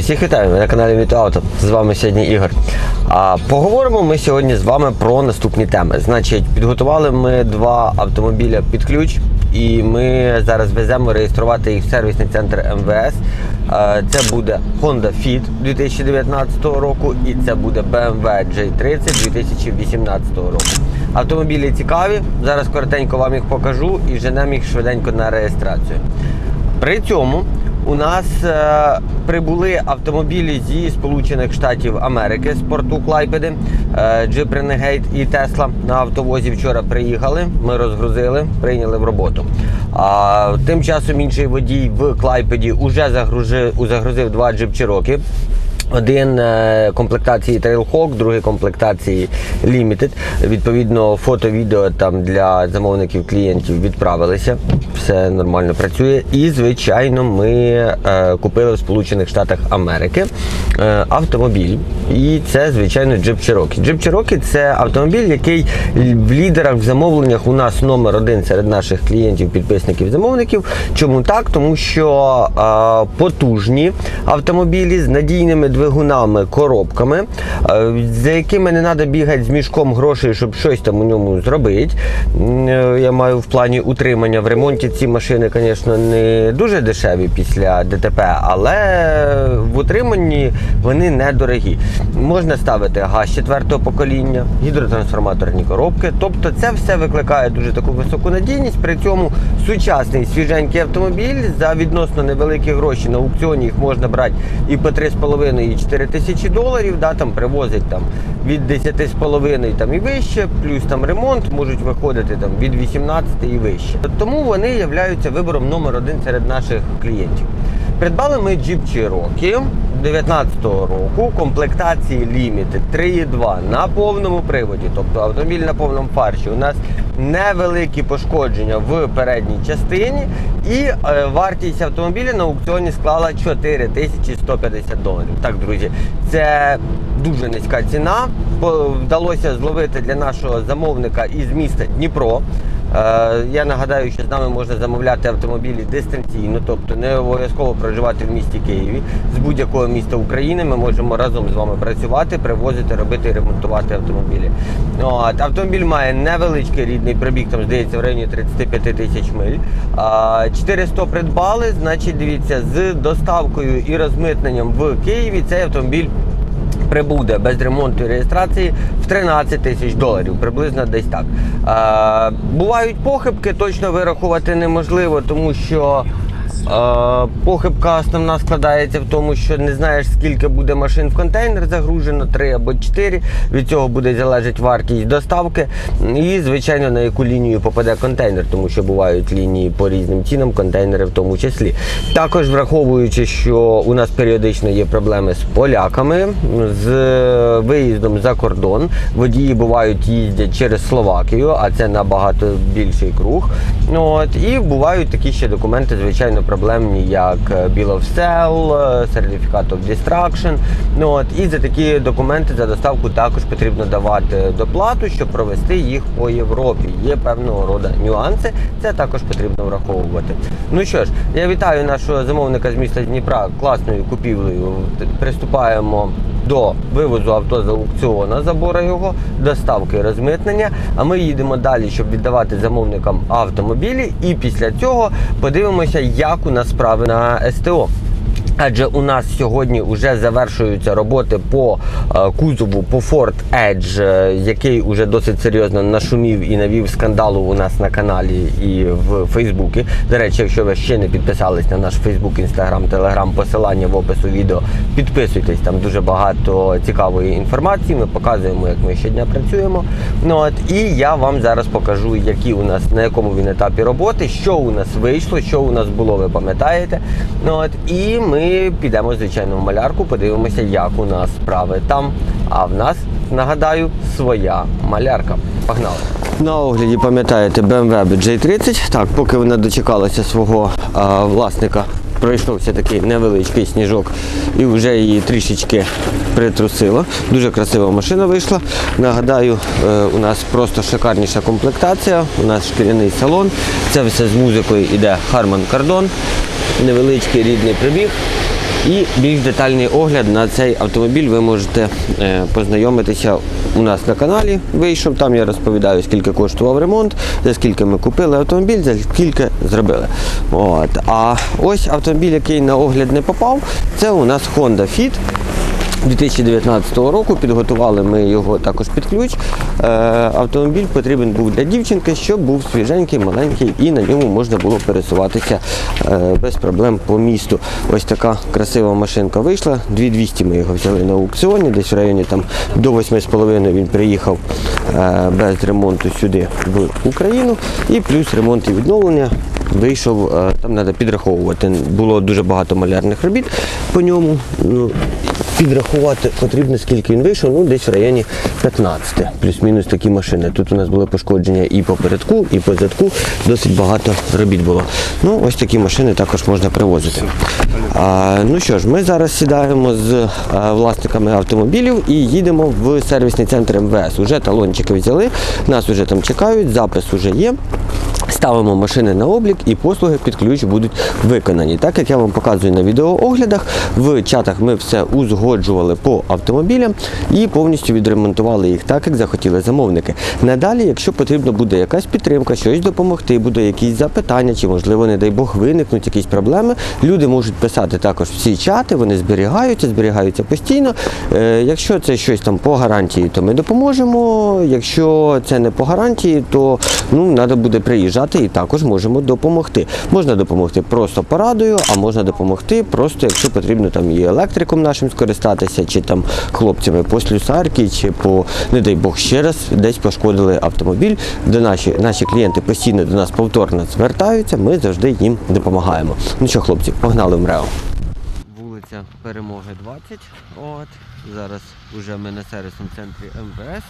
Друзі, всіх вітаю! На каналі Мітоавто. З вами сьогодні Ігор. А поговоримо ми сьогодні з вами про наступні теми. Значить, підготували ми два автомобіля під ключ, і ми зараз веземо реєструвати їх в сервісний центр МВС. Це буде Honda Fit 2019 року і це буде BMW J30 2018 року. Автомобілі цікаві. Зараз коротенько вам їх покажу і женемо їх швиденько на реєстрацію. При цьому у нас е, прибули автомобілі зі Сполучених Штатів Америки з порту Клайпеди, е, Jeep Renegade і Tesla на автовозі вчора приїхали. Ми розгрузили, прийняли в роботу. А тим часом інший водій в Клайпеді уже загрузив, загрузив два Jeep Cherokee. Один е, комплектації Trailhawk, другий комплектації Limited. Відповідно, фото, відео там для замовників клієнтів відправилися. Все нормально працює. І, звичайно, ми е, купили в Сполучених Штатах Америки е, автомобіль. І це, звичайно, Jeep Cherokee. Jeep Cherokee – це автомобіль, який в лідерах в замовленнях у нас номер один серед наших клієнтів, підписників, замовників. Чому так? Тому що е, потужні автомобілі з надійними двигунами, коробками, е, за якими не треба бігати з мішком грошей, щоб щось там у ньому зробити. Е, Я маю в плані утримання. В ремонті ці машини, звісно, не дуже дешеві після ДТП, але в утриманні вони недорогі. Можна ставити газ четвертого покоління, гідротрансформаторні коробки. Тобто це все викликає дуже таку високу надійність. При цьому сучасний свіженький автомобіль за відносно невеликі гроші на аукціоні їх можна брати і по 3,5 і 4 тисячі доларів. Да, там привозять там від 10,5 там і вище, плюс там ремонт можуть виходити там від 18 і вище. Тому вони являються вибором номер один серед наших клієнтів. Придбали ми Jeep Cherokee 19-го року комплектації Limited 3.2 на повному приводі, тобто автомобіль на повному фарші. У нас невеликі пошкодження в передній частині, і е, вартість автомобіля на аукціоні склала 4150 доларів. Так, друзі, це дуже низька ціна. Вдалося зловити для нашого замовника із міста Дніпро. Е, Я нагадаю, що з нами можна замовляти автомобілі дистанційно, тобто не обов'язково проживати в місті Києві. З будь-якого міста України ми можемо разом з вами працювати, привозити, робити і ремонтувати автомобілі. От, автомобіль має невеличкий рідний пробіг, там здається в районі 35 тисяч миль. А, 400 придбали, значить, дивіться, з доставкою і розмитненням в Києві цей автомобіль прибуде без ремонту і реєстрації в 13 тисяч доларів, приблизно десь так. Е, бувають похибки, точно вирахувати неможливо, тому що похибка основна складається в тому, що не знаєш, скільки буде машин в контейнер загружено, 3 або 4. Від цього буде залежати вартість доставки і, звичайно, на яку лінію попаде контейнер, тому що бувають лінії по різним цінам, контейнери в тому числі. Також враховуючи, що у нас періодично є проблеми з поляками, з виїздом за кордон. Водії бувають їздять через Словакію, а це набагато більший круг. От, і бувають такі ще документи, звичайно, проблемні, як е, Bill of Sale, е, Certificate of Destruction. Ну, от, і за такі документи за доставку також потрібно давати доплату, щоб провести їх по Європі. Є певного роду нюанси, це також потрібно враховувати. Ну що ж, я вітаю нашого замовника з міста Дніпра класною купівлею. Приступаємо до вивозу авто з аукціону, забору його, доставки розмитнення. А ми їдемо далі, щоб віддавати замовникам автомобілі. І після цього подивимося, як у нас справи на СТО. Адже у нас сьогодні вже завершуються роботи по е, кузову по Ford Edge, е, який уже досить серйозно нашумів і навів скандалу у нас на каналі і в Фейсбуці. До речі, якщо ви ще не підписались на наш Фейсбук, Інстаграм, Телеграм, посилання в опису відео, підписуйтесь, там дуже багато цікавої інформації. Ми показуємо, як ми щодня працюємо. Ну от і я вам зараз покажу, які у нас на якому він етапі роботи, що у нас вийшло, що у нас було, ви пам'ятаєте. Ну от і ми підемо звичайно в малярку, подивимося, як у нас справи там. А в нас нагадаю своя малярка. Погнали! На огляді пам'ятаєте BMW J30. Так, поки вона дочекалася свого а, власника. Пройшовся такий невеличкий сніжок і вже її трішечки притрусило. Дуже красива машина вийшла. Нагадаю, е, у нас просто шикарніша комплектація, у нас шкіряний салон. Це все з музикою йде Harman Kardon. Невеличкий рідний прибіг. І більш детальний огляд на цей автомобіль ви можете е, познайомитися у нас на каналі. Вийшов там. Я розповідаю, скільки коштував ремонт, за скільки ми купили автомобіль, за скільки зробили. От. А ось автомобіль, який на огляд не попав, це у нас Honda Fit. 2019 року підготували ми його також під ключ. Е, автомобіль потрібен був для дівчинки, щоб був свіженький, маленький і на ньому можна було пересуватися е, без проблем по місту. Ось така красива машинка вийшла. 2200 ми його взяли на аукціоні, десь в районі там, до 8,5 він приїхав е, без ремонту сюди в Україну. І плюс ремонт і відновлення вийшов, там треба підраховувати. Було дуже багато малярних робіт по ньому. Ну, підрахувати потрібно, скільки він вийшов, ну десь в районі 15, плюс-мінус такі машини. Тут у нас були пошкодження і по передку, і по задку. Досить багато робіт було. Ну, ось такі машини також можна привозити. А, ну що ж, ми зараз сідаємо з а, власниками автомобілів і їдемо в сервісний центр МВС. Уже талончики взяли, нас вже там чекають, запис вже є. Ставимо машини на облік і послуги під ключ будуть виконані. Так як я вам показую на відеооглядах, в чатах ми все узгоджували по автомобілям і повністю відремонтували їх так, як захотіли замовники. Надалі, якщо потрібно буде якась підтримка, щось допомогти, буде якісь запитання, чи можливо, не дай Бог, виникнуть якісь проблеми, люди можуть писати також в ці чати, вони зберігаються, зберігаються постійно. Е, якщо це щось там по гарантії, то ми допоможемо. Якщо це не по гарантії, то ну, треба буде приїжджати і також можемо допомогти. Можна допомогти просто порадою, а можна допомогти просто, якщо потрібно там і електриком нашим скористатися, чи там хлопцями по слюсарки, чи по, не дай Бог, ще раз десь пошкодили автомобіль. Де наші, наші клієнти постійно до нас повторно звертаються, ми завжди їм допомагаємо. Ну що, хлопці, погнали в МРЕО. Вулиця Перемоги 20. От. Зараз вже ми на сервісному центрі МВС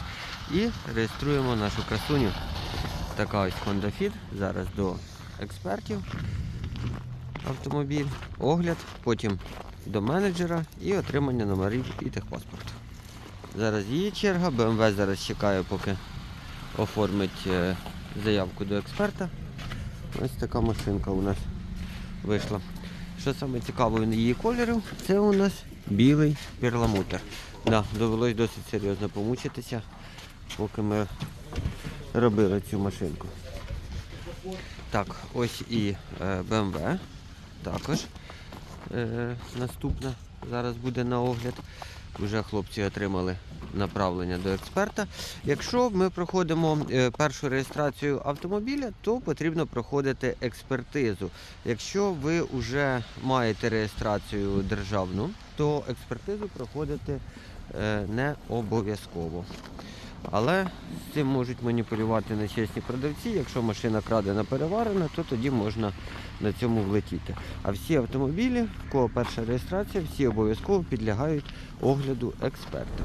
і реєструємо нашу красуню. Така ось Honda Fit. Зараз до експертів автомобіль, огляд, потім до менеджера і отримання номерів і техпаспорту. Зараз її черга, BMW зараз чекає, поки оформить е, заявку до експерта. Ось така машинка у нас вийшла. Що саме цікаве її кольору, це у нас білий перламутр. Да, довелось досить серйозно помучитися, поки ми робили цю машинку. Так, ось і е, BMW також е, наступна зараз буде на огляд. Вже хлопці отримали направлення до експерта. Якщо ми проходимо е, першу реєстрацію автомобіля, то потрібно проходити експертизу. Якщо ви вже маєте реєстрацію державну, то експертизу проходити е, не обов'язково. Але цим можуть маніпулювати нечесні продавці. Якщо машина крадена переварена, то тоді можна на цьому влетіти. А всі автомобілі, в кого перша реєстрація, всі обов'язково підлягають огляду експерта.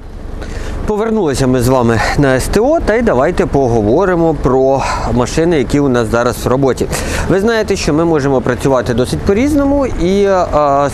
Повернулися ми з вами на СТО, та й давайте поговоримо про машини, які у нас зараз в роботі. Ви знаєте, що ми можемо працювати досить по-різному, і е,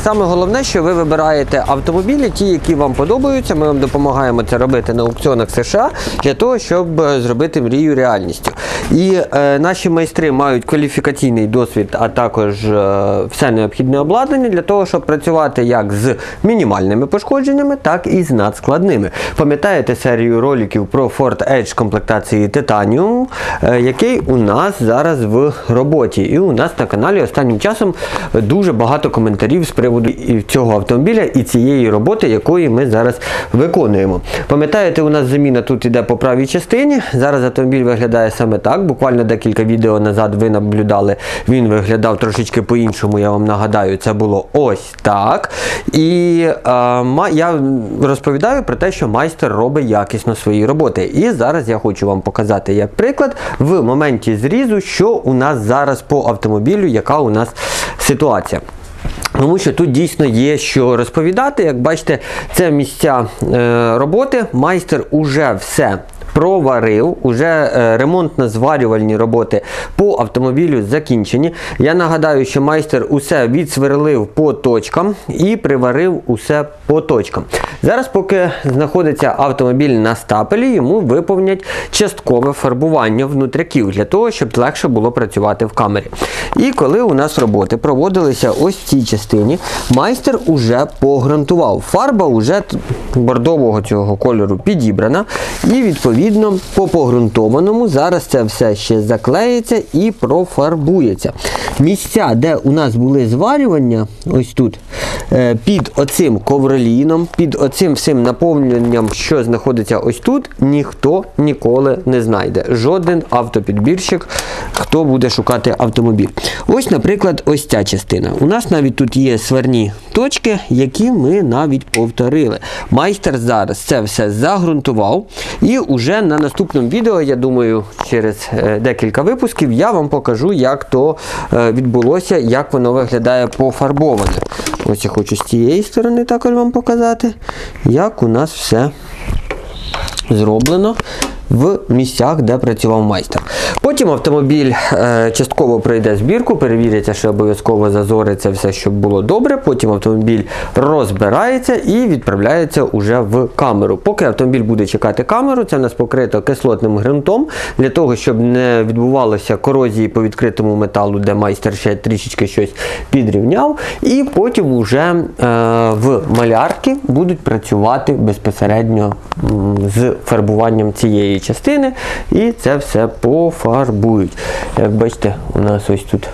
саме головне, що ви вибираєте автомобілі, ті, які вам подобаються. Ми вам допомагаємо це робити на аукціонах США для того, щоб е, зробити мрію реальністю. І е, наші майстри мають кваліфікаційний досвід, а також е, все необхідне обладнання для того, щоб працювати як з мінімальними пошкодженнями, так і з надскладними. Пам'ятаєте серію роликів про Ford Edge комплектації Titanium, е, який у нас зараз в роботі. І у нас на каналі останнім часом дуже багато коментарів з приводу цього автомобіля і цієї роботи, якої ми зараз виконуємо. Пам'ятаєте, у нас заміна тут іде по правій частині. Зараз автомобіль виглядає саме так. Буквально декілька відео назад ви наблюдали, він виглядав трошечки по-іншому, я вам нагадаю, це було ось так. І е, я розповідаю про те, що майстер робить якісно свої роботи. І зараз я хочу вам показати як приклад в моменті зрізу, що у нас зараз по автомобілю, яка у нас ситуація. Тому що тут дійсно є що розповідати. Як бачите, це місця е, роботи. Майстер уже все проварив. Уже е, ремонтно-зварювальні роботи по автомобілю закінчені. Я нагадаю, що майстер усе відсверлив по точкам і приварив усе по точкам. Зараз, поки знаходиться автомобіль на стапелі, йому виповнять часткове фарбування внутряків для того, щоб легше було працювати в камері. І коли у нас роботи проводилися ось в цій частині, майстер уже погрунтував. Фарба вже т- бордового цього кольору підібрана. І відповідно по погрунтованому зараз це все ще заклеїться і профарбується. Місця, де у нас були зварювання, ось тут, е, під оцим ковроліном, під оцим всім наповненням, що знаходиться ось тут, ніхто ніколи не знайде. Жоден автопідбірщик, хто буде шукати автомобіль. Ось, наприклад, ось ця частина. У нас навіть тут є сварні точки, які ми навіть повторили. Майстер зараз це все загрунтував. І уже на наступному відео, я думаю, через е, декілька випусків я вам покажу, як то е, відбулося, як воно виглядає пофарбоване. Ось я хочу з цієї сторони також вам показати, як у нас все зроблено в місцях, де працював майстер. Потім автомобіль е, частково пройде збірку, перевіряться, що обов'язково зазориться все, щоб було добре. Потім автомобіль розбирається і відправляється уже в камеру. Поки автомобіль буде чекати камеру, це в нас покрито кислотним ґрунтом, для того, щоб не відбувалося корозії по відкритому металу, де майстер ще трішечки щось підрівняв. І потім вже е, в малярки будуть працювати безпосередньо з фарбуванням цієї частини, і це все пофарбують. Як бачите, у нас ось тут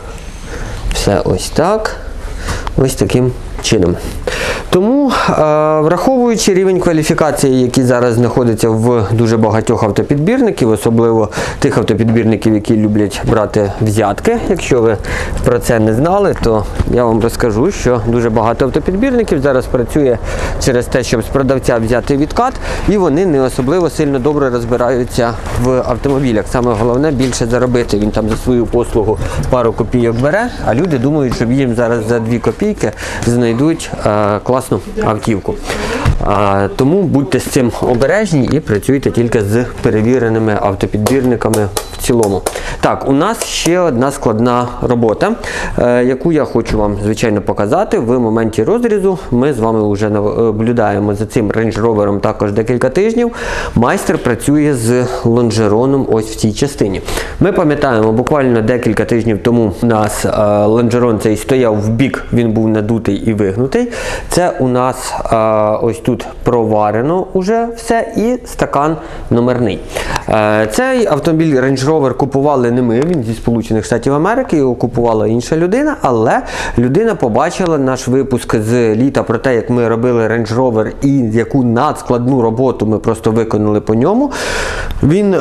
все ось так. Ось таким чином. Тому, е, враховуючи рівень кваліфікації, який зараз знаходиться в дуже багатьох автопідбірників, особливо тих автопідбірників, які люблять брати взятки. Якщо ви про це не знали, то я вам розкажу, що дуже багато автопідбірників зараз працює через те, щоб з продавця взяти відкат, і вони не особливо сильно добре розбираються в автомобілях. Саме головне більше заробити. Він там за свою послугу пару копійок бере, а люди думають, що їм зараз за 2 копійки знайдуть е, класну автівку. Тому будьте з цим обережні і працюйте тільки з перевіреними автопідбірниками в цілому. Так, у нас ще одна складна робота, е, яку я хочу вам, звичайно, показати. В моменті розрізу ми з вами вже наблюдаємо за цим Range Rover також декілька тижнів. Майстер працює з лонжероном ось в цій частині. Ми пам'ятаємо, буквально декілька тижнів тому у нас е, лонжерон цей стояв в бік, він був надутий і вигнутий. Це у нас е, ось тут проварено уже все і стакан номерний. Е, Цей автомобіль Range Rover купували не ми, він зі Сполучених Штатів Америки, його купувала інша людина, але людина побачила наш випуск з літа про те, як ми робили Range Rover і яку надскладну роботу ми просто виконали по ньому. Він е,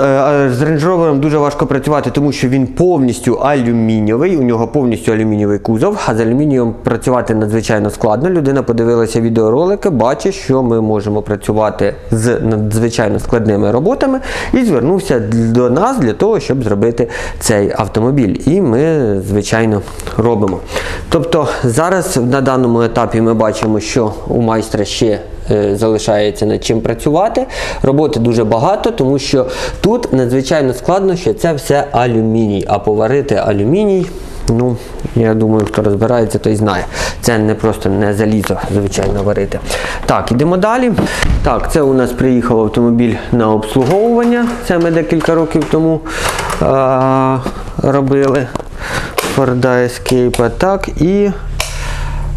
з Range Rover дуже важко працювати, тому що він повністю алюмінієвий, у нього повністю алюмінієвий кузов, а з алюмінієм працювати надзвичайно складно. Людина подивилася відеоролики, бачить, що ми можемо працювати з надзвичайно складними роботами, і звернувся до нас для того, щоб зробити цей автомобіль. І ми, звичайно, робимо. Тобто зараз на даному етапі ми бачимо, що у майстра ще е, залишається над чим працювати. Роботи дуже багато, тому що тут надзвичайно складно, що це все алюміній. А поварити алюміній, ну, я думаю, хто розбирається, той знає. Це не просто не залізо, звичайно, варити. Так, ідемо далі. Так, це у нас приїхав автомобіль на обслуговування. Це ми декілька років тому а, робили. Ford Escape. Так, і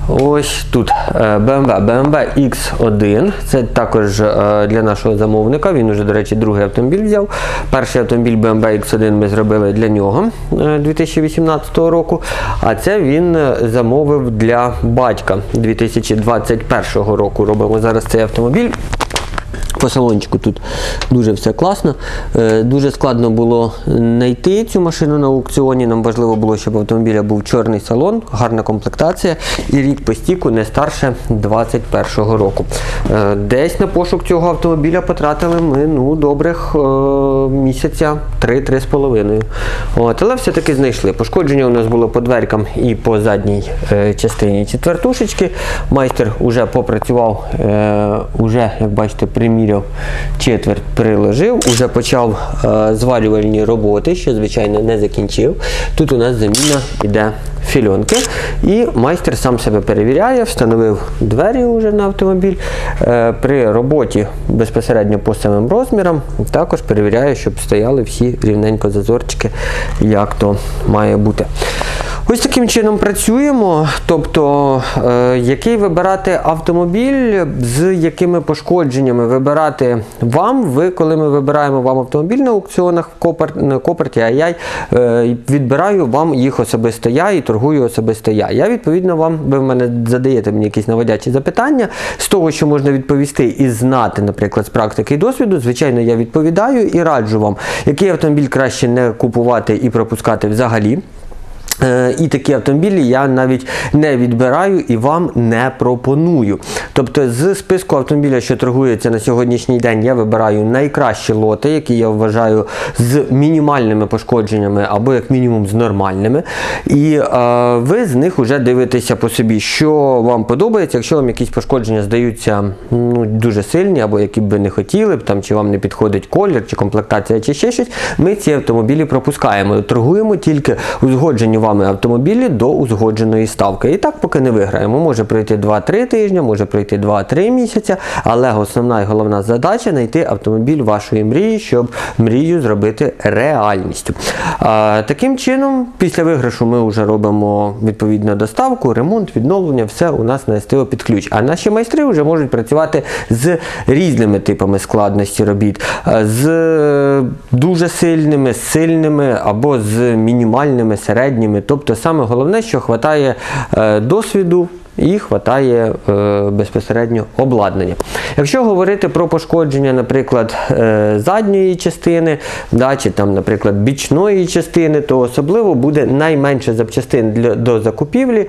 Ось тут е, BMW, BMW X1. Це також е, для нашого замовника. Він уже, до речі, другий автомобіль взяв. Перший автомобіль BMW X1 ми зробили для нього е, 2018 року. А це він е, замовив для батька 2021 року. Робимо зараз цей автомобіль. По салончику тут дуже все класно. Е, Дуже складно було знайти цю машину на аукціоні. Нам важливо було, щоб автомобіля був чорний салон, гарна комплектація і рік по стіку не старше 21-го року. Е, Десь на пошук цього автомобіля потратили ми ну, добрих е, місяця 3-3,5. От, але все-таки знайшли. Пошкодження у нас було по дверкам і по задній частині четвертушечки. Майстер вже попрацював, уже, як бачите, приміряв поміряв, четверть приложив, уже почав е, зварювальні роботи, що, звичайно, не закінчив. Тут у нас заміна йде фільонки. І майстер сам себе перевіряє, встановив двері вже на автомобіль. Е, при роботі безпосередньо по самим розмірам також перевіряє, щоб стояли всі рівненько зазорчики, як то має бути. Ось таким чином працюємо. Тобто, е, який вибирати автомобіль, з якими пошкодженнями вибирати вам. Ви, коли ми вибираємо вам автомобіль на аукціонах в Копер- Коперті, а я е, відбираю вам їх особисто я і торгую особисто я. Я відповідно вам, ви в мене задаєте мені якісь наводячі запитання з того, що можна відповісти і знати, наприклад, з практики і досвіду. Звичайно, я відповідаю і раджу вам, який автомобіль краще не купувати і пропускати взагалі. Е, І такі автомобілі я навіть не відбираю і вам не пропоную. Тобто з списку автомобіля, що торгується на сьогоднішній день, я вибираю найкращі лоти, які я вважаю з мінімальними пошкодженнями або як мінімум з нормальними. І е, ви з них вже дивитеся по собі, що вам подобається. Якщо вам якісь пошкодження здаються ну, дуже сильні, або які б ви не хотіли, там, чи вам не підходить колір, чи комплектація, чи ще щось, ми ці автомобілі пропускаємо. Торгуємо тільки узгоджені вами автомобілі до узгодженої ставки. І так поки не виграємо. Може пройти 2-3 тижні, може пройти 2-3 місяця, але основна і головна задача знайти автомобіль вашої мрії, щоб мрію зробити реальністю. А, таким чином, після виграшу ми вже робимо відповідно доставку, ремонт, відновлення, все у нас на СТО під ключ. А наші майстри вже можуть працювати з різними типами складності робіт, з дуже сильними, сильними або з мінімальними, середніми. Тобто саме головне, що вистачає досвіду. І вистачає е, безпосередньо обладнання. Якщо говорити про пошкодження, наприклад, е, задньої частини, да, чи там, наприклад, бічної частини, то особливо буде найменше запчастин для, до закупівлі, е,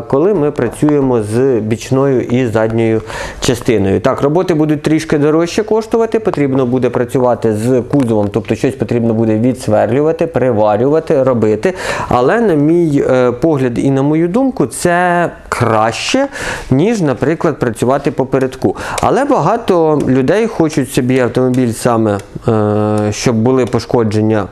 коли ми працюємо з бічною і задньою частиною. Так, роботи будуть трішки дорожче коштувати, потрібно буде працювати з кузовом, тобто щось потрібно буде відсверлювати, приварювати, робити. Але, на мій е, погляд і на мою думку, це краще, ніж, наприклад, працювати попередку. Але багато людей хочуть собі автомобіль саме, е, щоб були пошкодження.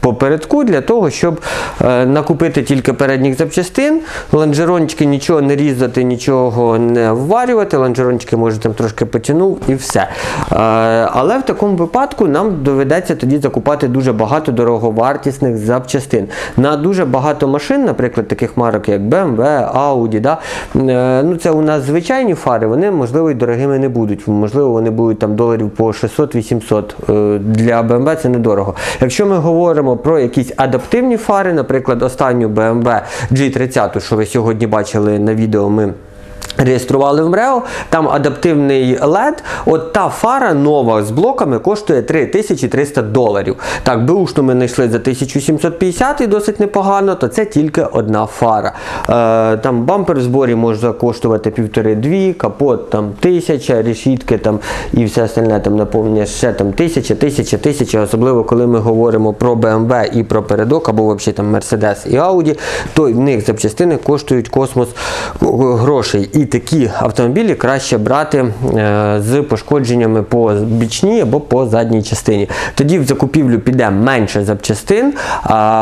Попередку для того, щоб е, накупити тільки передніх запчастин, лонжерончики нічого не різати, нічого не вварювати, лонжерончики може трошки потягнув і все. Е, але в такому випадку нам доведеться тоді закупати дуже багато дороговартісних запчастин. На дуже багато машин, наприклад, таких марок, як BMW, Audi, да, е, ну це у нас звичайні фари, вони можливо і дорогими не будуть. Можливо, вони будуть там доларів по 600-800. Е, Для BMW це недорого. Якщо ми говоримо про якісь адаптивні фари, наприклад, останню BMW G30, що ви сьогодні бачили на відео, ми Реєстрували в МРЕО, там адаптивний LED. От та фара нова з блоками коштує 3300 доларів. Так, бушну ми знайшли за 1750 і досить непогано, то це тільки одна фара. Е, там бампер в зборі може коштувати півтори-дві, капот там тисяча, решітки там і все остальне там наповнення ще там тисяча, тисяча, тисяча. Особливо коли ми говоримо про BMW і про передок, або взагалі там Mercedes і Audi, то в них запчастини коштують космос грошей. І такі автомобілі краще брати е, з пошкодженнями по бічній або по задній частині. Тоді в закупівлю піде менше запчастин,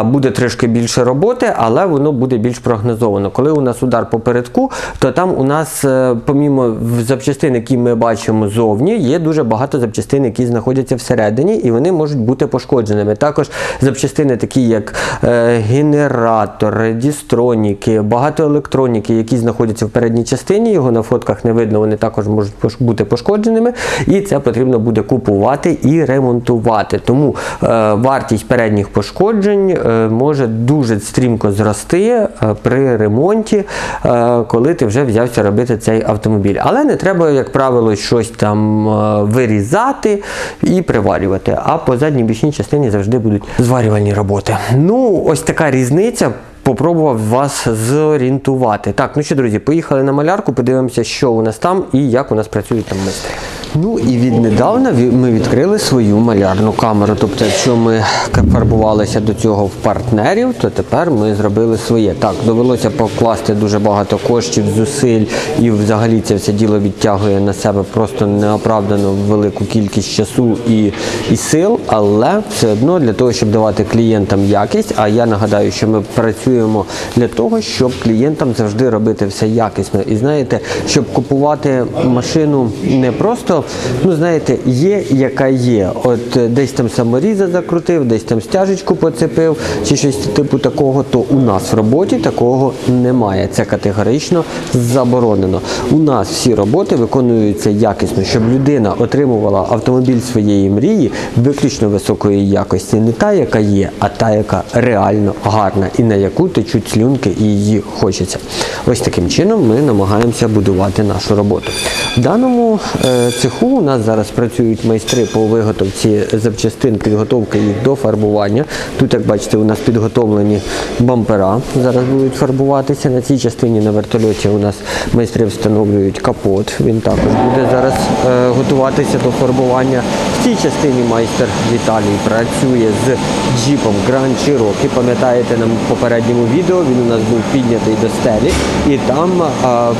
буде трішки більше роботи, але воно буде більш прогнозовано. Коли у нас удар по передку, то там у нас, е, помімо запчастин, які ми бачимо зовні, є дуже багато запчастин, які знаходяться всередині, і вони можуть бути пошкодженими. Також запчастини, такі як е, генератор, дістроніки, багато електроніки, які знаходяться в передній частині, його на фотках не видно, вони також можуть бути пошкодженими, і це потрібно буде купувати і ремонтувати. Тому е, вартість передніх пошкоджень е, може дуже стрімко зрости е, при ремонті, е, коли ти вже взявся робити цей автомобіль. Але не треба, як правило, щось там е, вирізати і приварювати. А по задній бічній частині завжди будуть зварювальні роботи. Ну, ось така різниця. Попробував вас зорієнтувати. Так, ну що, друзі, поїхали на малярку, подивимося, що у нас там і як у нас працюють там майстри. Ну і віднедавна ми відкрили свою малярну камеру. Тобто, якщо ми фарбувалися до цього в партнерів, то тепер ми зробили своє. Так, довелося покласти дуже багато коштів, зусиль, і взагалі це все діло відтягує на себе просто неоправдано велику кількість часу і, і сил, але все одно для того, щоб давати клієнтам якість. А я нагадаю, що ми працюємо для того, щоб клієнтам завжди робити все якісно. І знаєте, щоб купувати машину не просто, ну знаєте, є яка є. От е, десь там саморіза закрутив, десь там стяжечку поцепив, чи щось типу такого, то у нас в роботі такого немає. Це категорично заборонено. У нас всі роботи виконуються якісно, щоб людина отримувала автомобіль своєї мрії виключно високої якості, не та, яка є, а та, яка реально гарна і на яку течуть слюнки і її хочеться. Ось таким чином ми намагаємося будувати нашу роботу. В даному е, цеху у нас зараз працюють майстри по виготовці запчастин, підготовки їх до фарбування. Тут, як бачите, у нас підготовлені бампера. Зараз будуть фарбуватися. На цій частині на вертольоті у нас майстри встановлюють капот. Він також буде зараз е, готуватися до фарбування. В цій частині майстер Віталій працює з джіпом Grand Cherokee. Пам'ятаєте, на попередньому відео він у нас був піднятий до стелі, і там е,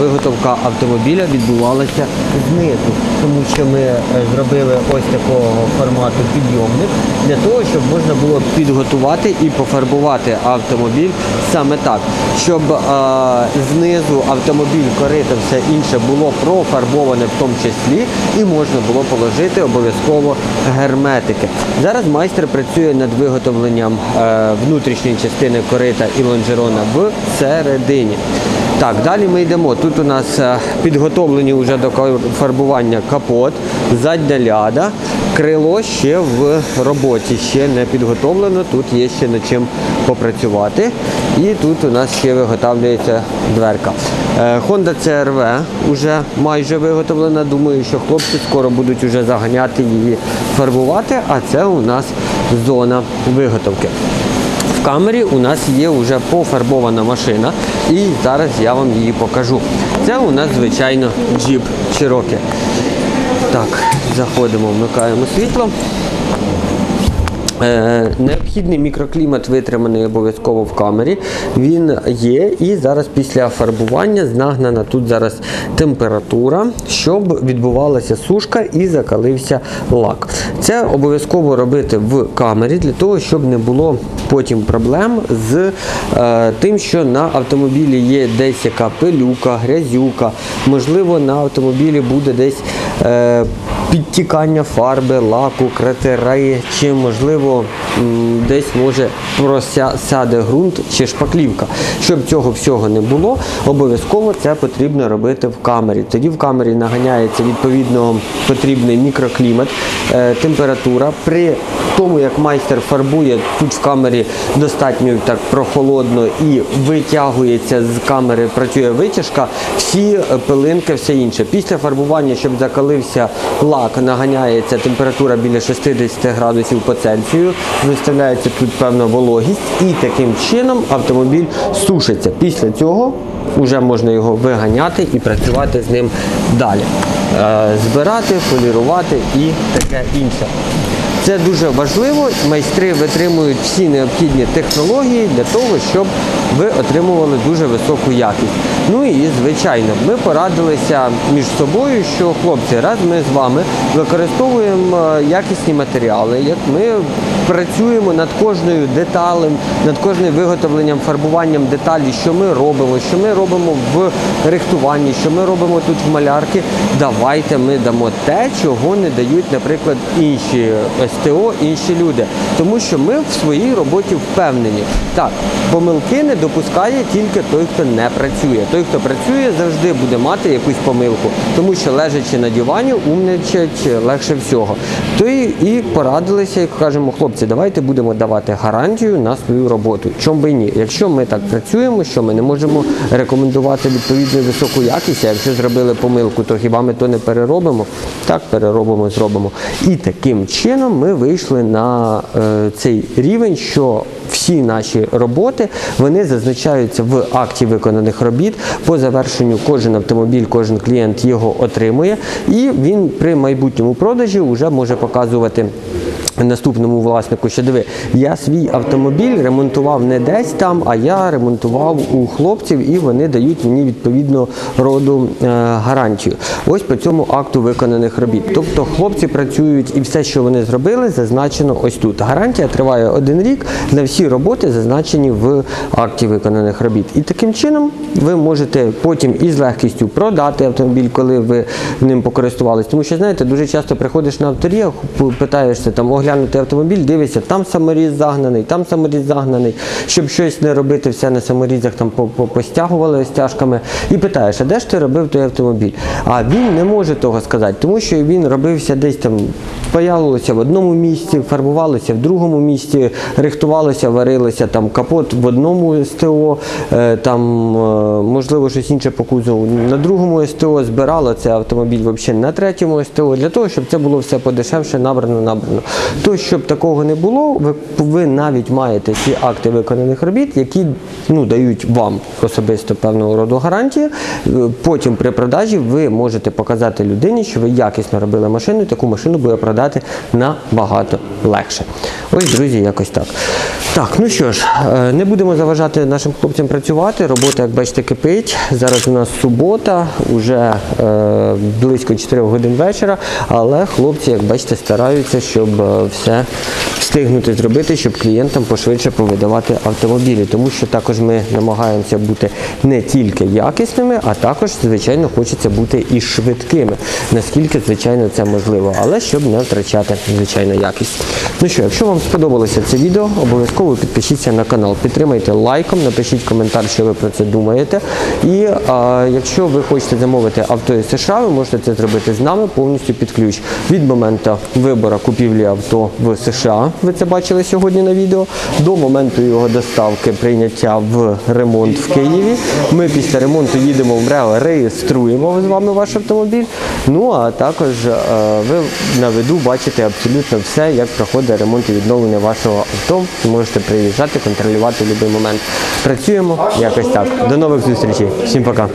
виготовка автомобіля відбувалася знизу, тому що ми е, зробили ось такого формату підйомник для того, щоб можна було підготувати і пофарбувати автомобіль саме так, щоб е, знизу автомобіль, корито, все інше було профарбоване в тому числі, і можна було положити обов'язково герметики. Зараз майстер працює над виготовленням е, внутрішньої частини корита і лонжерона в середині. Так, далі ми йдемо. Тут у нас е, підготовлені вже до фарбування капот, задня ляда, крило ще в роботі, ще не підготовлено, тут є ще над чим попрацювати. І тут у нас ще виготовлюється дверка. Е, Honda CRV вже майже виготовлена. Думаю, що хлопці скоро будуть вже заганяти її фарбувати, а це у нас зона виготовки. Камері у нас є вже пофарбована машина, і зараз я вам її покажу. Це у нас, звичайно, джіп Чирокі. Так, заходимо, вмикаємо світло. Е, необхідний мікроклімат витриманий обов'язково в камері. Він є, і зараз після фарбування знагнана тут зараз температура, щоб відбувалася сушка і закалився лак. Це обов'язково робити в камері для того, щоб не було потім проблем з е, тим, що на автомобілі є десь яка пилюка, грязюка, можливо, на автомобілі буде десь. Е, підтікання фарби, лаку, кратери, чи можливо десь може просяде ґрунт чи шпаклівка. Щоб цього всього не було, обов'язково це потрібно робити в камері. Тоді в камері наганяється відповідно потрібний мікроклімат, е, температура. При тому, як майстер фарбує, тут в камері достатньо так прохолодно і витягується з камери, працює витяжка, всі е, пилинки, все інше. Після фарбування, щоб закалився лак, наганяється температура біля 60 градусів по Цельсію, виставляється тут певна вологість, і таким чином автомобіль сушиться. Після цього вже можна його виганяти і працювати з ним далі. Е, Збирати, полірувати і таке інше. Це дуже важливо. Майстри витримують всі необхідні технології для того, щоб ви отримували дуже високу якість. Ну і звичайно, ми порадилися між собою, що хлопці, раз ми з вами використовуємо е, якісні матеріали, як ми працюємо над кожною деталем, над кожним виготовленням, фарбуванням деталі, що ми робимо, що ми робимо в рихтуванні, що ми робимо тут в малярки. Давайте ми дамо те, чого не дають, наприклад, інші СТО, інші люди. Тому що ми в своїй роботі впевнені. Так, помилки не допускає тільки той, хто не працює. Той, хто працює, завжди буде мати якусь помилку, тому що лежачи на дивані, умничать легше всього. То і, порадилися, і кажемо, хлопці, давайте будемо давати гарантію на свою роботу. Чому би ні? Якщо ми так працюємо, що ми не можемо рекомендувати відповідну високу якість, а якщо зробили помилку, то хіба ми то не переробимо? Так, переробимо, зробимо. І таким чином ми ми вийшли на е, цей рівень, що всі наші роботи вони зазначаються в акті виконаних робіт. По завершенню кожен автомобіль, кожен клієнт його отримує, і він при майбутньому продажі вже може показувати. Наступному власнику, що диви, я свій автомобіль ремонтував не десь там, а я ремонтував у хлопців, і вони дають мені відповідно роду е, гарантію. Ось по цьому акту виконаних робіт. Тобто хлопці працюють і все, що вони зробили, зазначено ось тут. Гарантія триває один рік на всі роботи, зазначені в акті виконаних робіт. І таким чином ви можете потім із легкістю продати автомобіль, коли ви ним покористувались. Тому що знаєте, дуже часто приходиш на авторія, питаєшся там оглянути автомобіль, дивишся, там саморіз загнаний, там саморіз загнаний, щоб щось не робити, все на саморізах там по- по- постягували стяжками. І питаєш, а де ж ти робив той автомобіль? А він не може того сказати, тому що він робився десь там, паялося в одному місці, фарбувалося в другому місці, рихтувалося, варилося там капот в одному СТО, е, там е, можливо щось інше по кузову на другому СТО, збирало це автомобіль взагалі на третьому СТО, для того, щоб це було все подешевше, набрано, набрано. То, щоб такого не було, ви, ви навіть маєте ці акти виконаних робіт, які ну, дають вам особисто певного роду гарантії. Е, Потім при продажі ви можете показати людині, що ви якісно робили машину, і таку машину буде продати набагато легше. Ось, друзі, якось так. Так, ну що ж, е, не будемо заважати нашим хлопцям працювати. Робота, як бачите, кипить. Зараз у нас субота, вже е, близько 4 годин вечора, але хлопці, як бачите, стараються, щоб е, все встигнути зробити, щоб клієнтам пошвидше повидавати автомобілі. Тому що також ми намагаємося бути не тільки якісними, а також, звичайно, хочеться бути і швидкими, наскільки, звичайно, це можливо, але щоб не втрачати, звичайно, якість. Ну що, якщо вам сподобалося це відео, обов'язково підпишіться на канал, підтримайте лайком, напишіть коментар, що ви про це думаєте. І а, якщо ви хочете замовити авто із США, ви можете це зробити з нами повністю під ключ. Від моменту вибору купівлі авто в США, ви це бачили сьогодні на відео, до моменту його доставки, прийняття в ремонт в Києві. Ми після ремонту їдемо в МРЕО, реєструємо з вами ваш автомобіль. Ну а також е, ви на виду бачите абсолютно все, як проходить ремонт і відновлення вашого авто. Можете приїжджати, контролювати будь-який момент. Працюємо якось так. До нових зустрічей. Всім пока.